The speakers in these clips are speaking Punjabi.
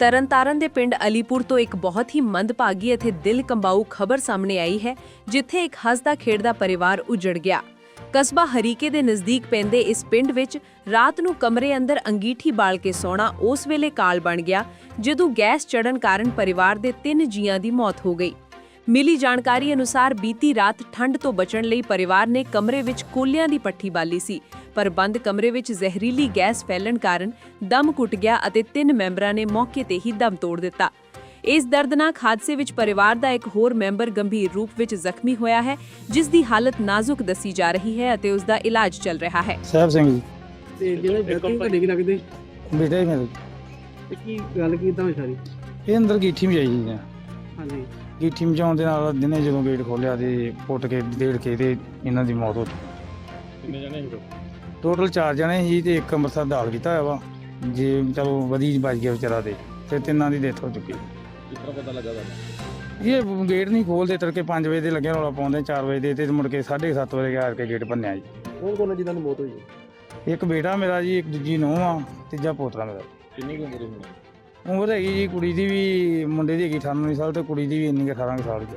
ਤਰਨਤਾਰਨ ਦੇ ਪਿੰਡ ਅਲੀਪੁਰ ਤੋਂ ਇੱਕ ਬਹੁਤ ਹੀ ਮੰਦਭਾਗੀ ਅਤੇ ਦਿਲ ਕੰਬਾਊ ਖਬਰ ਸਾਹਮਣੇ ਆਈ ਹੈ, ਜਿੱਥੇ ਇੱਕ ਹੱਸਦਾ ਖੇਡਦਾ ਪਰਿਵਾਰ ਉਜੜ ਗਿਆ। ਕਸਬਾ ਹਰੀਕੇ ਦੇ ਨਜ਼ਦੀਕ ਪੈਂਦੇ ਇਸ ਪਿੰਡ ਵਿੱਚ ਰਾਤ ਨੂੰ ਕਮਰੇ ਅੰਦਰ ਅੰਗੀਠੀ ਬਾਲ ਕੇ ਸੌਣਾ ਉਸ ਵੇਲੇ ਕਾਲ ਬਣ ਗਿਆ, ਜਦੋਂ ਗੈਸ ਚੜਨ ਕਾਰਨ ਪਰਿਵਾਰ ਦੇ ਤਿੰਨ ਜੀਆਂ ਦੀ ਮੌਤ ਹੋ ਗਈ। ਮਿਲੀ ਜਾਣਕਾਰੀ ਅਨੁਸਾਰ ਬੀਤੀ ਰਾਤ ਠੰਡ ਤੋਂ ਬਚਣ ਲਈ ਪਰਿਵਾਰ ਨੇ ਕਮਰੇ ਵਿੱਚ ਕੋਲਿਆਂ ਦੀ ਪੱਠੀ ਬਾਲੀ ਸੀ ਪਰ ਬੰਦ ਕਮਰੇ ਵਿੱਚ ਜ਼ਹਿਰੀਲੀ ਗੈਸ ਫੈਲਣ ਕਾਰਨ ਦਮ ਘੁੱਟ ਗਿਆ ਅਤੇ ਤਿੰਨ ਮੈਂਬਰਾਂ ਨੇ ਮੌਕੇ ਤੇ ਹੀ ਦਮ ਤੋੜ ਦਿੱਤਾ। ਇਸ ਦਰਦਨਾਕ ਹਾਦਸੇ ਵਿੱਚ ਪਰਿਵਾਰ ਦਾ ਇੱਕ ਹੋਰ ਮੈਂਬਰ ਗੰਭੀਰ ਰੂਪ ਵਿੱਚ ਜ਼ਖਮੀ ਹੋਇਆ ਹੈ ਜਿਸ ਦੀ ਹਾਲਤ ਨਾਜ਼ੁਕ ਦੱਸੀ ਜਾ ਰਹੀ ਹੈ ਅਤੇ ਉਸ ਦਾ ਇਲਾਜ ਚੱਲ ਰਿਹਾ ਹੈ। ਸਾਹਿਬ ਸਿੰਘ ਜੀ। ਤੇ ਜਿਹੜੇ ਵਿਅਕਤੀ ਤੁਹਾਡੇ ਕੀ ਲੱਗਦੇ? ਬੇਟਾ ਹੀ ਮੇਰੇ। ਤੇ ਕੀ ਗੱਲ ਕੀਤਾ ਹੋਈ ਸਾਰੀ? ਇਹ ਅੰਦਰ ਗੀਠੀ ਮਜਾਈ ਜੀ ਹਾਂਜੀ। ਗੀਠੀ ਮਜਾਉਣ ਦੇ ਨਾਲ ਦਿਨੇ ਜਦੋਂ ਗੇਟ ਖੋਲਿਆ ਤੇ ਪੁੱਟ ਕੇ ਡੇੜ ਕੇ ਤੇ ਇਹਨਾਂ ਦੀ ਮੌਤ ਹੋ ਗਈ। ਕਿੰਨੇ ਜਣੇ ਸੀ? ਟੋਟਲ 4 ਜਣੇ ਸੀ ਤੇ ਇੱਕ ਅੰਮ੍ਰਿਤਸਰ ਦਾਖਲ ਕੀਤਾ ਹੋਇਆ ਵਾ। ਜੇ ਚਲੋ ਵਧੀ ਬਚ ਗਿਆ ਵਿਚਾਰਾ ਤੇ ਤੇ ਤਿੰਨਾਂ ਦੀ ਡੈਥ ਹੋ ਚੁੱਕੀ ਪਤਾ ਲੱਗਾ ਇਹ ਗੇਟ ਨਹੀਂ ਖੋਲਦੇ ਤੜਕੇ 5 ਵਜੇ ਦੇ ਲੱਗੇ ਰੌਲਾ ਪਾਉਂਦੇ 4 ਵਜੇ ਦੇ ਤੇ ਮੁੜ ਕੇ 7:30 ਵਜੇ ਆ ਕੇ ਗੇਟ ਭੰਨਿਆ ਜੀ। ਕੌਣ ਕੌਣ ਜਿਨ੍ਹਾਂ ਦੀ ਮੌਤ ਹੋਈ ਹੈ? ਇੱਕ ਬੇਟਾ ਮੇਰਾ ਜੀ ਇੱਕ ਦੂਜੀ ਨੂੰਹ ਆ ਤੀਜਾ ਪੋਤਰਾ ਮੇਰਾ। ਕਿੰਨੀ ਕੁ ਉਮਰ ਹੋਣੀ ਉਮਰ ਹੈਗੀ ਜੀ ਕੁੜੀ ਦੀ ਵੀ ਮੁੰਡੇ ਦੀ ਹੈਗੀ 98 ਸਾਲ ਤੇ ਕੁੜੀ ਦੀ ਵੀ ਇੰਨੀ ਕੁ 18 ਕੁ ਸਾਲ ਦੀ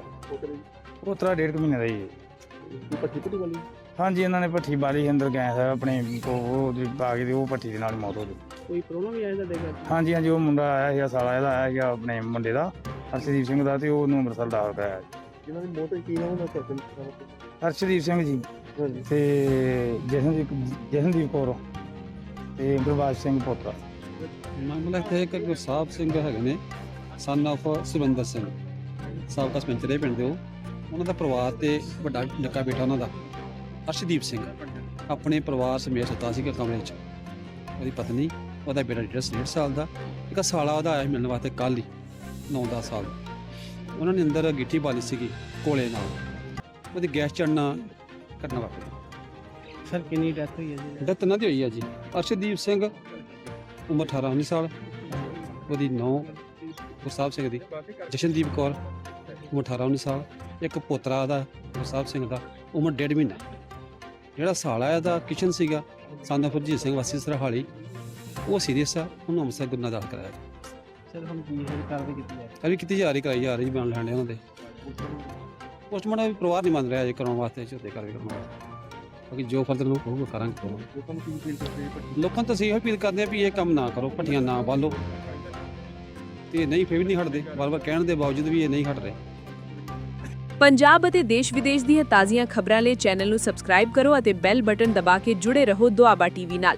ਪੋਤਰੇ ਡੇਢ ਕੁ ਮਹੀਨੇ ਦਾ ਦੀ ਪੱਟੀ ਪੱਟੀ ਵਾਲੀ? ਹਾਂਜੀ ਇਹਨਾਂ ਨੇ ਭੱਠੀ ਬਾਲੀ ਅੰਦਰ ਗਏ ਹੈ ਆਪਣੇ ਉਹ ਉਹ ਉਹਦੀ ਪਾ ਕੇ ਤੇ ਉਹ ਭੱਠੀ ਦੇ ਨਾਲ ਮੌਤ ਹੋ ਗਈ। ਕੋਈ ਪ੍ਰੋਬਲਮ ਵੀ ਆਇਆ ਤੁਹਾਡੇ ਘਰ? ਹਾਂਜੀ ਹਾਂਜੀ ਉਹ ਮੁੰਡਾ ਆਇਆ ਸੀਗਾ ਸਾਲਾ ਇਹਦਾ ਆਇਆ ਸੀਗਾ ਆਪਣੇ ਮੁੰਡੇ ਦਾ ਹਰਸ਼ਦੀਪ ਸਿੰਘ ਦਾ ਤੇ ਉਹਨੂੰ ਅੰਮ੍ਰਿਤਸਰ ਦਾਖਲ ਕਰਾਇਆ ਜਿਨ੍ਹਾਂ ਦੀ ਮੌਤ ਹੋਈ ਕੀ ਨਾਮ ਉਹਨਾਂ ਦਾ ਹਰਸ਼ਦੀਪ ਸਿੰਘ ਜੀ। ਹਾਂਜੀ। ਤੇ ਜਸ਼ਨਦੀਪ ਜਸ਼ਨਦੀਪ ਕੌਰ ਤੇ ਗੁਰਬਾਜ ਸਿੰਘ ਪੋਤਰਾ ਮਾਮਲਾ ਇੱਥੇ ਹੈ ਕਿ ਗੁਰਸਾਹਿਬ ਸਿੰਘ ਹੈਗੇ ਨੇ ਸਨ of ਸੁਰਿੰਦਰ ਸਿੰਘ। ਸਾਬਕਾ ਸਰਪੰਚ ਦੇ ਪਿੰਡ ਦੇ ਉਹ। ਉਹਨਾਂ ਦਾ ਪਰਿਵਾਰ ਤੇ ਵੱਡਾ ਨਿੱਕਾ ਬੇਟਾ ਉਹਨਾਂ ਦਾ। ਅਰਸ਼ਦੀਪ ਸਿੰਘ ਆਪਣੇ ਪਰਿਵਾਰ ਸਮੇਤ ਸੁੱਤਾ ਸੀਗਾ ਕਮਰੇ 'ਚ। ਉਹਦੀ ਪਤਨੀ ਉਹਦਾ ਬੇਟਾ ਜਿਹੜਾ ਡੇਢ ਸਾਲ ਦਾ ਇੱਕ ਸਾਲਾ ਉਹਦਾ ਆਇਆ ਸੀ ਮਿਲਣ ਵਾਸਤੇ ਕੱਲ੍ਹ ਹੀ 9-10 ਸਾਲ। ਉਹਨਾਂ ਨੇ ਅੰਦਰ ਗਿੱਠੀ ਬਾਲੀ ਸੀਗੀ ਕੋਲੇ ਨਾਲ। ਉਹਦੀ ਗੈਸ ਚੜਨਾ ਘਟਨਾ ਵਾਪਰੀ। ਸਰ ਕਿੰਨੀ ਡੈਥ ਹੋਈ ਹੈ ਜੀ? ਡੈਥ ਇਹਨਾਂ ਦੀ ਹੋਈ ਹੈ ਜੀ। ਅਰਸ਼ਦੀਪ ਸਿੰਘ ਉਮਰ 18 19 ਸਾਲ ਉਹਦੀ ਨੌ ਗੁਰਸਾਹਿਬ ਸਿੰਘ ਦੀ ਜਸ਼ਨਦੀਪ ਕੌਰ ਉਮਰ 18 19 ਸਾਲ ਇੱਕ ਪੋਤਰਾ ਦਾ ਗੁਰਸਾਹਿਬ ਸਿੰਘ ਦਾ ਉਮਰ ਡੇਢ ਮਹੀਨਾ। ਜਿਹੜਾ ਸਾਲਾ ਇਹਦਾ ਕਿਸ਼ਨ ਸੀਗਾ ਸੰਦਾ ਫਰਜੀਤ ਸਿੰਘ ਵਾਸੀ ਸਰਹਾਲੀ। ਉਹ ਸੀਰੀਅਸ ਆ ਉਹਨੂੰ ਅੰਮ੍ਰਿਤਸਰ ਗੁਰਨਾ ਦਾਖਲ ਕਰਾਇਆ। ਸਰ ਹੁਣ ਕੀ ਹੈ ਕਾਰਵਾਈ ਕੀਤੀ ਹੈ? ਅਭੀ ਕਿਤੇ ਜਾ ਰਹੀ ਕਰਾਈ ਜਾ ਰਹੀ ਬਣ ਲੈਣੇ ਉਹਨਾਂ ਦੇ। ਪੋਸਟਮਾਰਟਮ ਵੀ ਪਰਿਵਾਰ ਨਹੀਂ ਮੰਨ ਰਿਹਾ ਜੇ ਕਰਾਉਣ ਵਾਸਤੇ ਝੋਤੇ ਕਰਕੇ ਕਰਾਉਣ ਵਾਸਤੇ। ਬਾਕੀ ਜੋ ਫਰਦਰ ਨੂੰ ਕਹੂਗਾ ਕਰਾਂਗੇ। ਲੋਕਾਂ ਨੂੰ ਕੀ ਫੀਲ ਕਰਦੇ ਲੋਕਾਂ ਤੋਂ ਅਸੀਂ ਇਹੋ ਅਪੀਲ ਕਰਦੇ ਹਾਂ ਵੀ ਇਹ ਕੰਮ ਨਾ ਕਰੋ ਭੱਟੀਆਂ ਨਾ ਬਾਲੋ। ਤੇ ਨਹੀਂ ਫਿਰ ਵੀ ਨਹੀਂ ਹਟਦੇ ਵਾਰ-ਵਾਰ ਕਹਿਣ ਦੇ ਬਾਵਜੂਦ ਵੀ ਇਹ ਨਹੀਂ ਹਟ ਰਹੇ। ਪੰਜਾਬ ਅਤੇ ਦੇਸ਼ ਵਿਦੇਸ਼ ਦੀਆਂ ਤਾਜ਼ੀਆਂ ਖਬਰਾਂ ਲਈ ਚੈਨਲ ਨੂੰ ਸਬਸਕ੍ਰਾਈਬ ਕਰੋ ਅਤੇ ਬੈਲ ਬਟਨ ਦਬਾ ਕੇ ਜੁੜੇ ਰਹੋ ਦੁਆਬਾ ਟੀਵੀ ਨਾਲ।